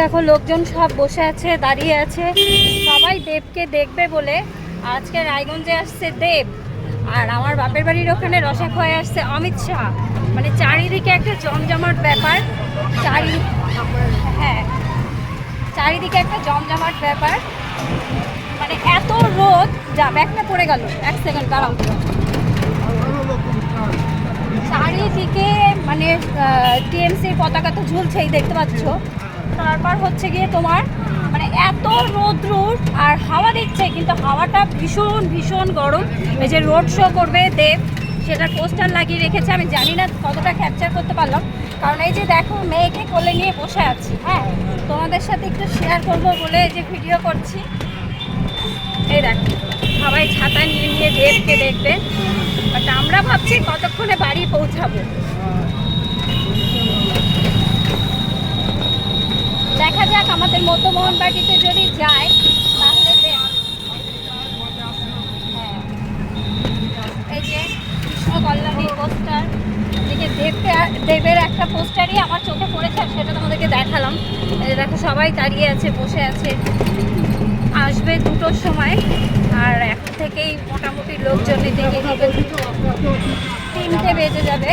দেখো, লোকজন সব বসে আছে, দাঁড়িয়ে আছে। সবাই দেবকে দেখবে বলে আজকে রায়গঞ্জে আসছে দেব। আর আমার বাপের বাড়ির ওখানে রসা রসাখোয়ায় আসছে অমিত শাহ। মানে চারিদিকে একটা জমজমাট ব্যাপার। চারি হ্যাঁ। চারিদিকে একটা জমজমাট ব্যাপার। মানে এত রোদ, যা, ব্যাগটা পড়ে গেল। এক সেকেন্ড, দাঁড়াও। চারিদিকে মানে টিএমসির পতাকা তো ঝুলছেই, দেখতে পাচ্ছ? তারপর হচ্ছে গিয়ে তোমার মানে এত রোদ্রুর আর হাওয়া দিচ্ছে, কিন্তু হাওয়াটা ভীষণ ভীষণ গরম। এই যে রোড শো করবে দেব সেটার পোস্টার লাগিয়ে রেখেছে। আমি জানি না কতটা ক্যাপচার করতে পারলাম। কারণ এই যে দেখো, মেয়েকে কোলে নিয়ে বসে আছি হ্যাঁ? তোমাদের সাথে একটু শেয়ার করব বলে যে ভিডিও করছি। এই দেখো, সবাই ছাতা নিয়ে নিয়ে দেবকে দেখবে। বাট আমরা ভাবছি কতক্ষণে বাড়ি পৌঁছাবো। দেখা যাক আমাদের মধ্যমোহন বাড়িতে যদি যায়, তাহলে হ্যাঁ। এই যে কৃষ্ণ দেবকে দেবের একটা পোস্টারই আমার চোখে পড়েছে দেখালাম। সবাই দাঁড়িয়ে আছে, বসে আছে। আসবে দুটোর সময়, আর এখন থেকেই মোটামুটি লোকজন এদিকে তিনটে যাবে।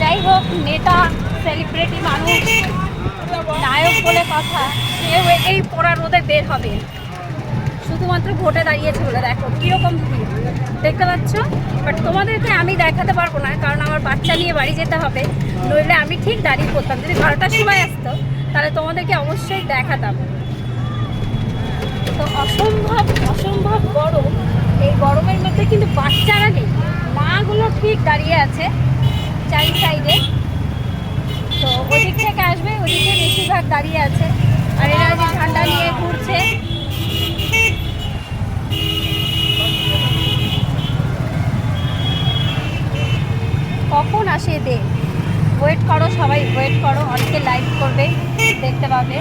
যাই হোক, নেতা সেলিব্রিটি মানুষ নায়ক বলে কথা কেউ এই পড়া রোদে বের হবে। শুধুমাত্র ভোটে দাঁড়িয়েছে বলে দেখো, কীরকম দেখতে পাচ্ছ? বাট তোমাদেরকে আমি দেখাতে পারব না, কারণ আমার বাচ্চা নিয়ে বাড়ি যেতে হবে। নইলে আমি ঠিক দাঁড়িয়ে পড়তাম। যদি বারোটার সময় আসতো, তাহলে তোমাদেরকে অবশ্যই দেখাতাম। তো অসম্ভব অসম্ভব গরম। এই গরমের মধ্যে কিন্তু বাচ্চারা নেই। মাগুলো ঠিক দাঁড়িয়ে আছে, চারি সাইডে। তো ওদিক থেকে আসবে, ওদিকে বেশিরভাগ দাঁড়িয়ে আছে। আর এরা ঠান্ডা নিয়ে ঘুরছে। কখন আসে দে ওয়েট করো সবাই ওয়েট করো, অনেকে লাইভ করবে, দেখতে পাবে।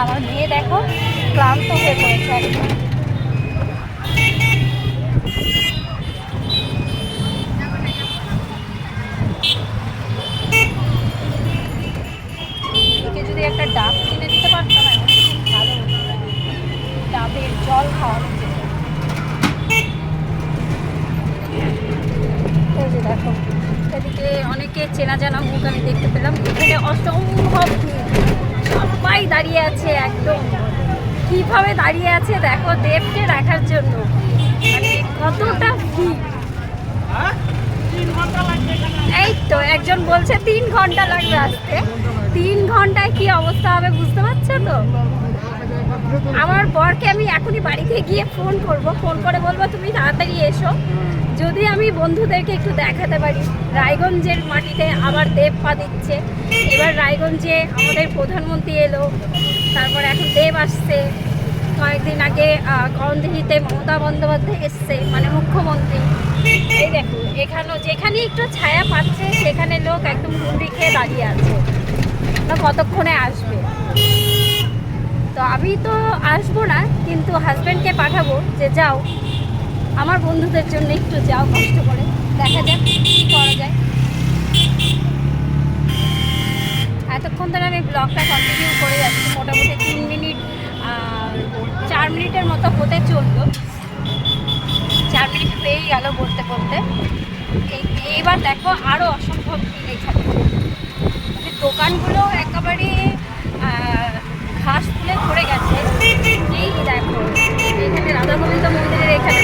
আমার মেয়ে দেখো ক্লান্ত হয়ে পড়েছে একদম যদি একটা ডাব কিনে দিতে পারতাম ভালো ডাবের জল খাওয়ানো যেত। দেখো, এদিকে অনেকে চেনা জানা মুখ আমি দেখতে পেলাম। এখানে অসম্ভব সবাই দাঁড়িয়ে আছে একদম। কীভাবে দাঁড়িয়ে আছে দেখো, দেবকে দেখার জন্য। মানে কতটা এই তো, একজন বলছে তিন ঘণ্টা লাগবে আসতে। তিন ঘন্টায় কি অবস্থা হবে বুঝতে পারছ তো? আমার বরকে আমি এখনই বাড়িতে গিয়ে ফোন করব। ফোন করে বলব তুমি তাড়াতাড়ি এসো। যদি আমি বন্ধুদেরকে একটু দেখাতে পারি রায়গঞ্জের মাটিতে আবার দেব পা দিচ্ছে। এবার রায়গঞ্জে আমাদের প্রধানমন্ত্রী এলো তারপর এখন দেব আসছে। কয়েকদিন আগে আহ, মমতা বন্দ্যোপাধ্যায় এসছে মানে মুখ্যমন্ত্রী। এই দেখো এখানেও যেখানে একটু ছায়া পাচ্ছে সেখানে লোক একদম মুন্ডি খেয়ে দাঁড়িয়ে আছে। কতক্ষণে আসবে? তো আমি তো আসব না, কিন্তু হাজব্যান্ডকে পাঠাবো যে যাও। আমার বন্ধুদের জন্য একটু যাও, কষ্ট করে। দেখা যাক কী করা যায়। এতক্ষণ ধরে আমি ব্লগটা কন্টিনিউ করে যাচ্ছি, মোটামুটি তিন মিনিট চার মিনিটের মতো হতে চলল। চার মিনিট পেয়েই গেল বলতে বলতে। এই- এইবার দেখো আরও অসম্ভব ভিড় এখানে। মানে দোকানগুলো একেবারে ঘাস ফুলে ভরে গেছে। এই দেখো এখানে রাধা গোবিন্দ মন্দিরের এখানে।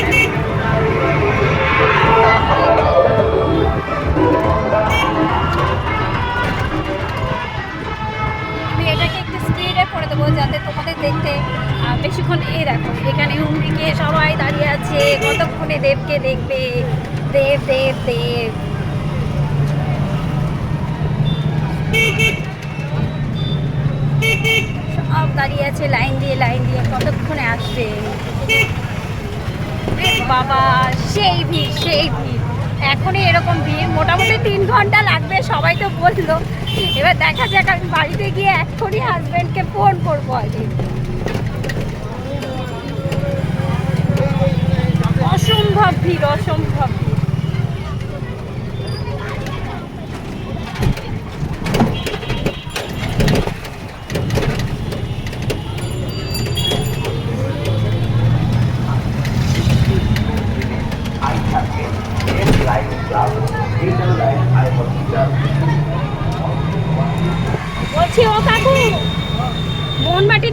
আমি এটাকে একটু স্পিডে করে দেবো যাতে তোমাদের দেখতে বেশিক্ষণ এই দেখো, এখানে হুমড়িকে সবাই দাঁড়িয়ে আছে। কতক্ষণে দেবকে দেখবে? দেব দেব দেব সব দাঁড়িয়ে আছে, লাইন দিয়ে লাইন দিয়ে, কতক্ষণে আসবে বাবা, সেই ভিড় সেই ভিড়। এখনই এরকম ভিড়, মোটামুটি তিন ঘণ্টা লাগবে, সবাই তো বলল। এবার দেখা যাক আমি বাড়িতে গিয়ে এক্ষুনি হাজব্যান্ডকে ফোন করব আগে ভিড় অসম্ভব ভিড় বলছি ও কাকু মোহনবাটি